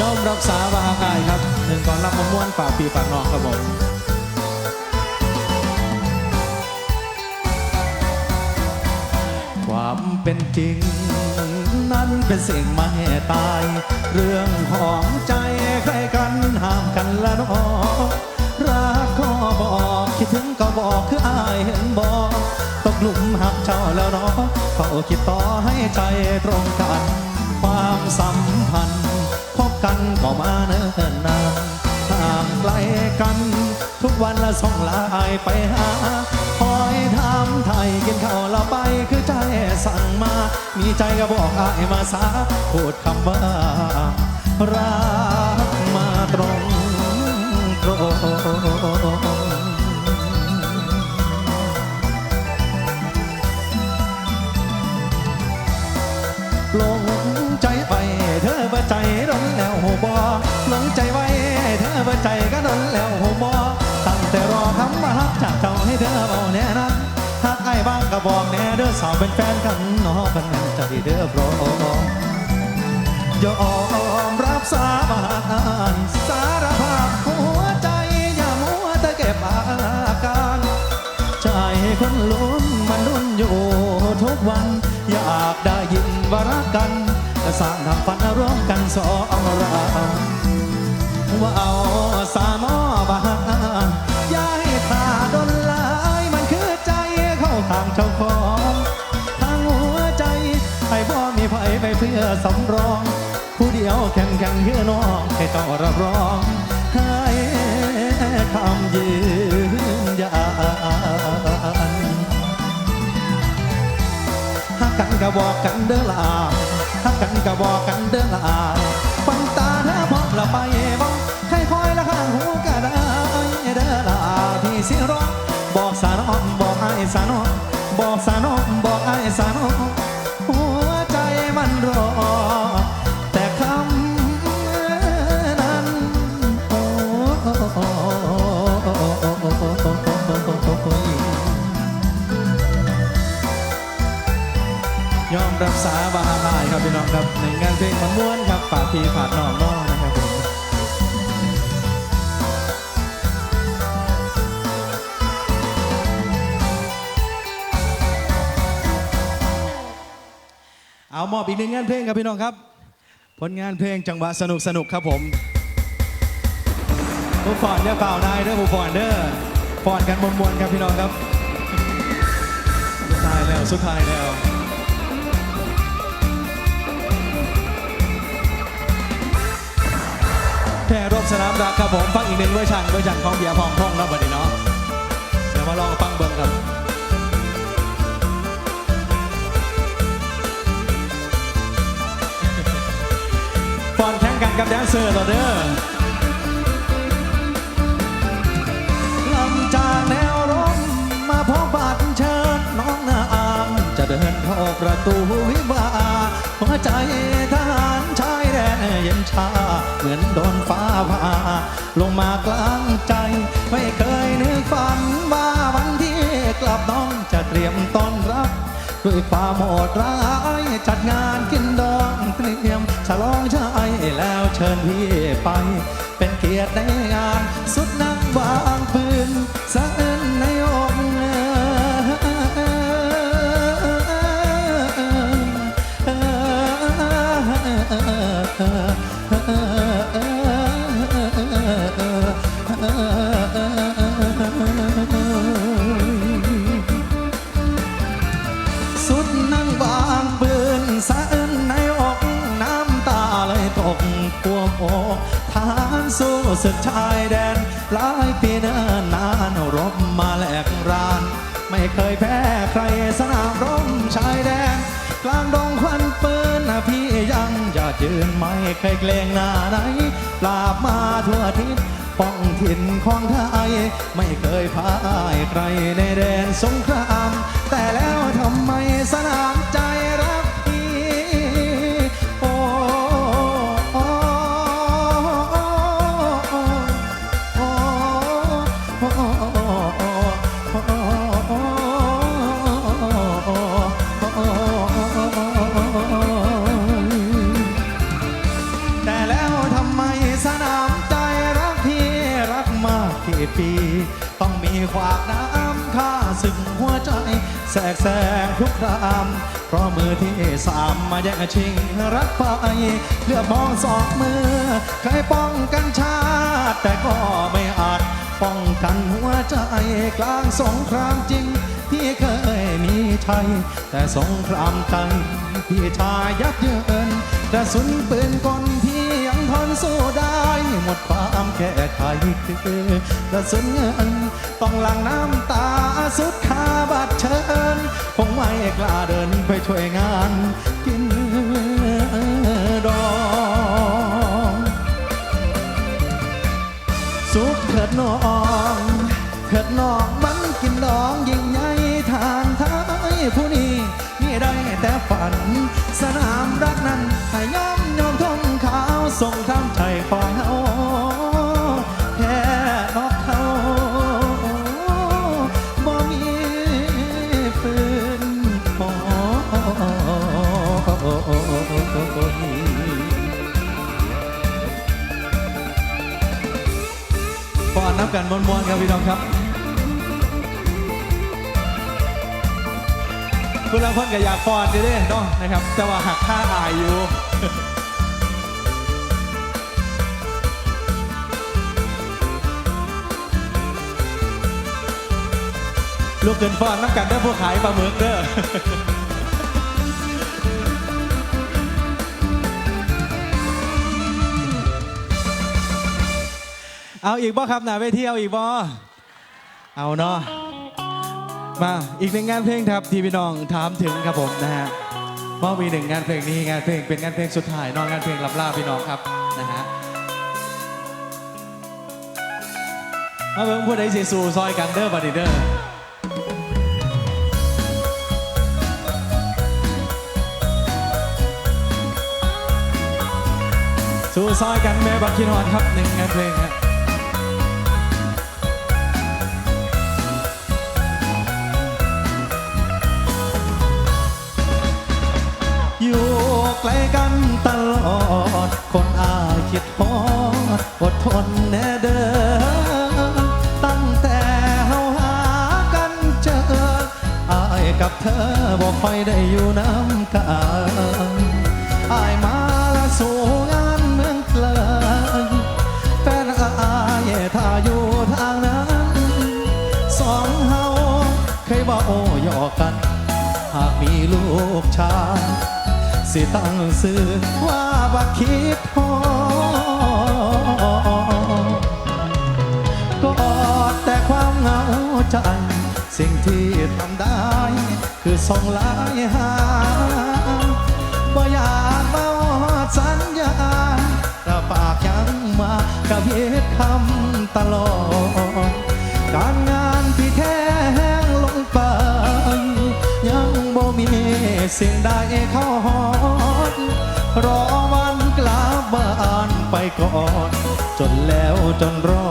ยอมรับสาบากายครับหนึ่งก่อนรับมะม่วนฝากพี่ฝากนองครับผมความเป็นจริง นั้นเป็นสิ่งไม่ตาย เรื่องของใจใครกันห้ามกันละเนอรักก็บอกคิดถึงก็บอกคืออายเห็นบอกตกหลุมหักเจ้าแล้วเนาะเขาคิดต่อให้ใจตรงกัน ความสัมพันธ์ ก็มาเนิ่นนานห่างไกลกัน ทุกวันละส่งลายไปหาคอยถามไทยกินข้าวเราไปคือใจสั่งมา มีใจก็บอกอายมาสาพูดคำว่ารักมาตรงตรง ใจก็ดนแล้วหูบอตั้งแต่รอคำมาฮักจากเจ้าให้เธอเบาแน่นั้นหากไอ้บ้างก็บอกแน่เด้อสาวเป็นแฟนกันเนอเป็นแม่ใจเด้อโปรยอมรับสาบานสารภาพหัวใจอย่ามัวแต่เก็บอาการใจคนลุ้นมันลุ้นอยู่ทุกวัน อยากได้ยินว่ารักกัน สร้างทำฝันร่วมกันสอง ไผไปเพื่อสำรอง ผู้เดียวแข่งแข่งเพื่อน้องให้ต้องรับรองให้คำยืนยันหักกันก็บอกกันเด้อลาหักกันก็บอกกันเด้อลาปันตาเธอพบละไปบอกให้คอยละข้างหูก็ได้เด้อลาพี่สิร้องบอกสานอมบอกไอ้สานอมบอกสานอมบอก ครับพี่น้องครับในงานเพลงมันม้วนครับฝากพี่ฝากน้องน้องนะครับผมเอามอบอีกหนึ่งงานเพลงครับพี่น้องครับ ผลงานเพลงจังหวะสนุกสนุกครับผมผู้ฟอนเด้อเปล่านายเด้อผู้ฟอนเด้อฟอนกันมวนๆครับพี่น้องครับสุดท้ายแล้วสุดท้ายแล้ว แค่รบสนามรักครับผมฟังอีกหนึ่งเวอร์ชันเวอร์ชันของเบียร์พองท่องแล้วบัดนี้เนาะเดี๋ยวมาลองฟังเบิ่งครับฟอนแข่งกันกับแดนเซอร์ต่อเด้อลำจากแนวร่มมาพบบัตรเชิญน้องนาอาม จะเดินเข้าประตูวิวาหัวใจทหารายแดน เย็นชา เหมือนโดนฟ้าผ่าลงมากลางใจ ไม่เคยนึกฝันว่าวันที่กลับน้องจะเตรียมต้อนรับด้วยความโหดร้ายจัดงานกินดองเตรียมฉลองชายแล้วเชิญพี่ไป เป็นเกียรติในงาน สุดนักวางปืนสะ ศึกชายแดน หลายปีเนิ่นนานรบมาแหลกราน ไม่เคยแพ้ใครสนามรบชายแดน กลางดงควันปืนนะพี่ยังยอดยืนไม่เคยเกรงหน้าไหน ปราบมาทั่วทิศป้องถิ่นของไทย ไม่เคยพ่ายใครในแดนสงคราม ฝากน้ำข้าสึงหัวใจ แสกแสงทุกรามเพราะมือที่สามมาแย่งชิงรักไปเลือกมองสองมือเคยป้องกันชาติแต่ก็ไม่อาจป้องกันหัวใจกลางสงครามจริง ที่เคยมีชัยแต่สงครามใจที่ชายยับเยินกระสุนปืนกลที่ ยันสู้ได้หมดความแก้ไขคือกระสุนเงินต้องหลั่งน้ำตาสุดคาบัดเชิญ คงไม่กล้าเดินไปช่วยงานกินดองสุขเถิดน้องเถิดน้องมันกินดองยิ่งใหญ่ทางท้ายผู้นี้นี่ได้แต่ฝัน สนามรักนั้นให้ยอม มวนๆครับพี่น้องครับคุณลังคนก็อยากฟอนเด้ๆเนาะนะครับ แต่ว่าหักค่าอายอยู่ลูกเกินฟอนนับกันเด้ผู้ขายปลาหมึกเด้อ เอาอีกบ่ครับหนาเวทีเอาอีกบ่เอาเนาะมาอีกหนึ่งงานเพลงครับที่พี่น้องถามถึงครับผมนะฮะว่ามีหนึ่งงานเพลงนี้งานเพลงเป็นงานเพลงสุดท้ายนอกงานเพลงลำลาพี่น้องครับนะฮะมาเบิ่งผู้ใดสิสู่ซอยกันเด้อบัดนี้เด้อสู่ซอยกันแม่บักคินฮอนครับหนึ่งงานเพลงครับ ลกันตลอด คนอายคิดฮอดอดทนแน่เด้อตั้งแต่เฮาหากันเจออายกับเธอบ่ค่อยได้อยู่น้ำกันอายมาละสู่งานเมืองไกลแฟนอายถ้าอยู่ทางนั้นสองเฮาเคยว่าโอ้ยอกกัน หากมีลูกชาย สิตั้งสื่อว่าบักคิดพอกอดแต่ความเหงาใจ สิ่งที่ทำได้ คือส่งลายหาบ่อยากเมาสัญญาแต่ปากยังมากับเฮ็ดคำตลอด การงานที่แท้แห้งลงไป ยังบ่มีสิ่งใดเข้าหอ ก่อนจนแล้วจนรอ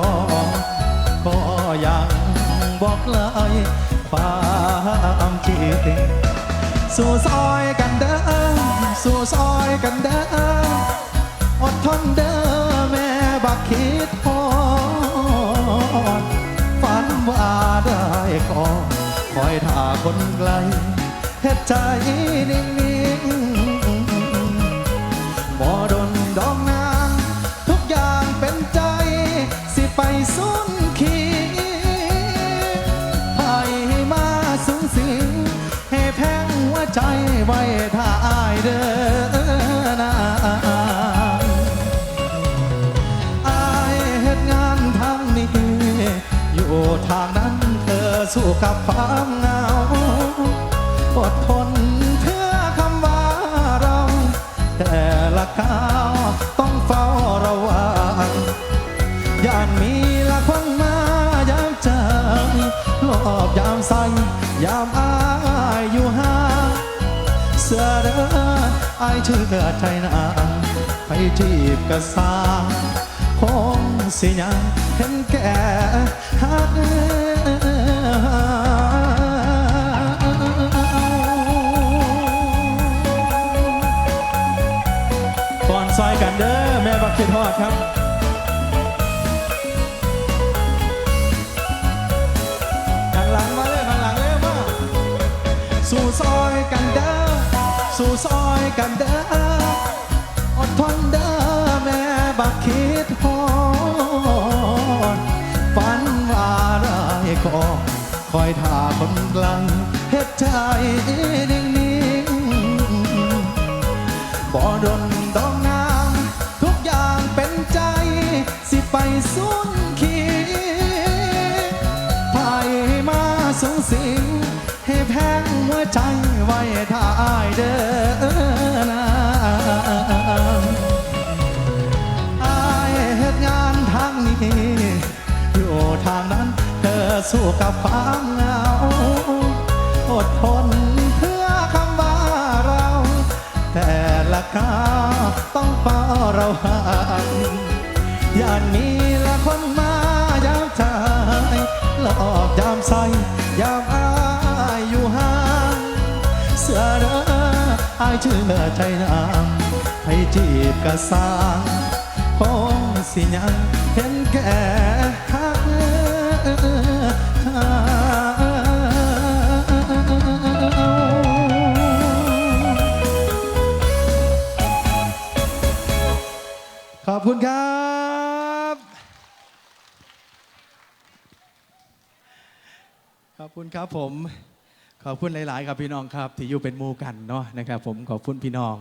ก็ยังบอกเลยความจริงสู่ซอยกันเด้อสู่ซอยกันเด้ออดทนเด้อแม่บักคิดพอดฝันว่าได้ก่อนคอยท่าคนไกลเฮ็ดใจนิ่ง ไว้ถ้าอายเด้อนางอายเหตุงานทางนี้ อยู่ทางนั้นเธอสู้กับความเหงาอดทนเพื่อคำว่าเรา แต่ละก้าวต้องเฝ้าระวังย่านมีละควังมายามเจอรอบยามสั่งยามอา อายเชื่อใจนาไปจีบกะสาคงสิยังเห็นแก่ฮักก่อนซอยกันเด้อแม่บักคิดทอดครับข้างหลังมาเลยข้างหลังเลยมาสู่ซอย กันเด้ออดทนเด้อแม่บักคิดฮอดฝันว่าได้ก็คอยท่าคนกลังเฮ็ดใจนิ่งๆบ่ดนดองนางทุกอย่างเป็นใจ สิไปสุนขีไผมาสูงสิงให้แพงหัวใจไว้ท่าอายเด้อ สู้กับความเหงา อดทนเพื่อคำว่าเรา แต่ละก้าวต้องเฝ้าเราห่างอย่างนี้ละคนมายามใจหลอกยามใส่ยามอายอยู่ห่างเสือเด้ออายชื่อใจนางให้จีบกระสร้างคงสิยังเห็นแก่ฮัก คุณครับ ขอบคุณครับผม ขอบคุณหลาย ๆ ครับพี่น้องครับ ที่อยู่เป็นมูกันเนาะนะครับ ผมขอบคุณพี่น้อง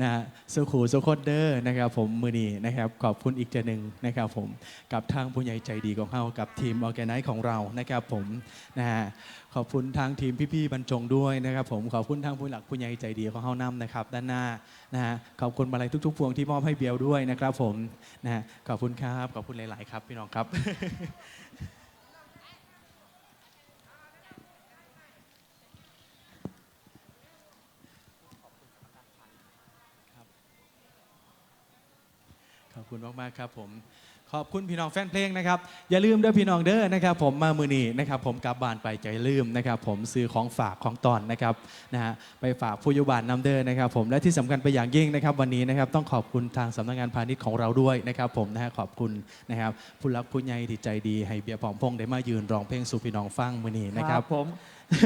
นะฮะสุขูสุขดเดอร์นะครับ ผมมือนีนะครับขอบคุณอีกเจนึงนะครับ ผมกับทางผู้ใหญ่ใจดีของเรากับทีมออแกไนซ์ของเรานะครับ ผมนะฮะขอบคุณทางทีมพี่ ๆ บรรจงด้วยนะครับ ผมขอบคุณทางผู้หลักผู้ใหญ่ใจดีของเฮานํนะครับ ด้านหน้านะฮะขอบคุณมาลัยทุก ๆ พวงที่มอบให้เบียวด้วยนะครับ ผมนะฮะขอบคุณครับขอบคุณหลาย ๆ ครับพี่น้องครับ คุณมากๆครับผมขอบคุณพี่น้องแฟนเพลงนะครับ อย่าลืมเด้อพี่น้องเด้อนะครับผมมามือนีนะครับผมกลับบ้านไปใจลืมนะครับผมซื้อของฝากของตอนนะครับนะฮะไปฝากผู้อยุบานนำเด้อนะครับผมและที่สำคัญไปอย่างยิ่งนะครับ วันนี้นะครับต้องขอบคุณทางสำนักงานพาณิชย์ของเราด้วยนะครับผมนะฮะขอบคุณนะครับผู้รักผู้ใหญ่ที่ใจดีให้เบียร์ผอมพงษ์ได้มายืนร้องเพลงสู่พี่น้องฟังมือนีนะครับผม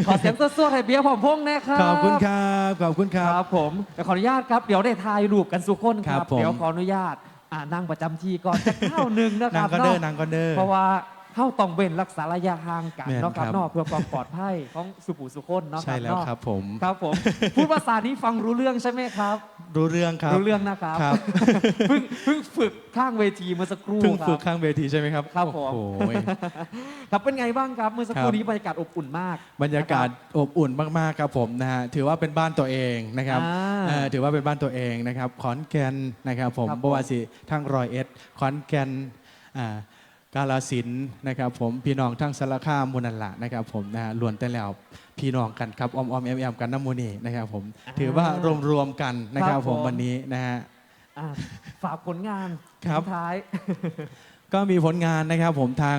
ขอเสียงสวดๆให้เบียร์ผมพงษ์นะครับขอบคุณครับขอบคุณคครับรับผมแต่ขออนุญาตครับเดี๋ยวได้ถ่ายรูปกันสุกคนคครัรับบผมเดี๋ยวขออนุญาต อ่านั่งประจำที่ก่อนจะเข้าวหนึ่งนะคนารังบก็เด้อเนาะนางก็เด้อ เพราะว่า เข้าต้องเว้นรักษาระยะห่างกันแม่นเนาะครับครับ เนาะเพื่อความปลอดภัยของสุขุสุคนเนาะใช่แล้วเนาะครับผม ครับผม พูดภาษานี้ฟังรู้เรื่องใช่ไหมครับ รู้เรื่องครับ รู้เรื่องนะครับครับ เพิ่งเพิ่งฝึกข้างเวทีเมื่อสักครู่เพิ่งคฝึรักบ ข้างเวทีใช่ไหมครับครับผม โอ้โห ครับเป็นไงบ้างครับ เมื่อสักครู่ครับ นี้บรรยากาศอบอุ่นมาก บรรยากาศอบอุ่นมากๆครับผมนะฮะถือว่าเป็นบ้านตัวเองนะครับอ่าเอ่อถือว่าเป็นบ้านตัวเองนะครับขอนแก่นนะครับผมครับผม บวาสิทั้งรอยเอ็ดขอนแก่นอ่า กาลสินธุ์นะครับผมพี่น้องทั้งสารคามมุนันละนะครับผมนะฮะล้วนแต่แล้วพี่น้องกันครับออมออมแอมแอมกันน้ำมูนีนะครับผมถือว่ารวมๆกันนะครับผมวันนี้นะฮะอ่าฝากผลงานครับทิ้งท้าย ก็มีผลงานนะครับผมทาง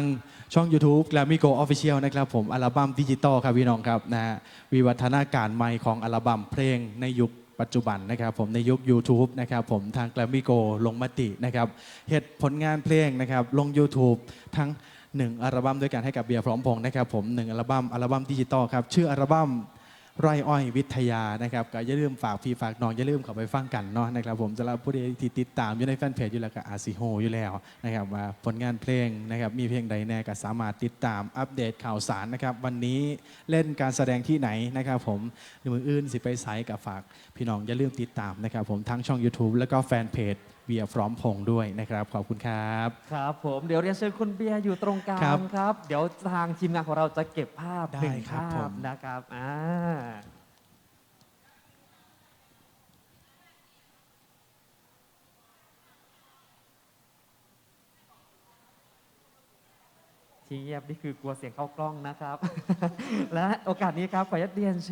ช่อง YouTube และมิโกออฟฟิเชียลนะครับผมอัลบั้มดิจิตอลครับพี่น้องครับนะฮะวิวัฒนาการใหม่ของอัลบั้มเพลงในยุค ปัจจุบันนะครับผมในยุค YouTube นะครับผมทางแกรมมี่โกลงมตินะครับเหตุผลงานเพลงนะครับลง YouTube ทั้ง1อัลบั้มด้วยกันให้กับเบียร์พร้อมพงษ์นะครับผม1อัลบั้มอัลบั้มดิจิตอลครับชื่ออัลบั้ม ไร่อ้อยวิทยานะครับก็อย่าลืมฝากพี่ฝากน้องอย่าลืมเข้าไปฟังกันเนาะนะครับผมสำหรับผู้ใดที่ติดตามอยู่ในแฟนเพจอยู่แล้วก็อาซิโฮอยู่แล้วนะครับว่าผลงานเพลงนะครับมีเพลงใดแน่ก็สามารถติดตามอัปเดตข่าวสารนะครับวันนี้เล่นการแสดงที่ไหนนะครับผมหรือมืออื่นสิไปไซต์กับฝากพี่น้องอย่าลืมติดตามนะครับผมทั้งช่อง YouTube แล้วก็แฟนเพจ บียร์พร้อมพงษ์ด้วยนะครับ ขอบคุณครับ ครับผมเดี๋ยวเรียนเชิญคุณเบียร์อยู่ตรงกลาครังบครับ เดี๋ยวทางทีมงานของเราจะเก็บภาพได้หนึ่งครับภาผพม นะครับอ่าที่เงียบนี่คือกลัวเสียงเข้ากล้องนะครับ และโอกาสนี้ครับขออนุญาตเรียนเชิญ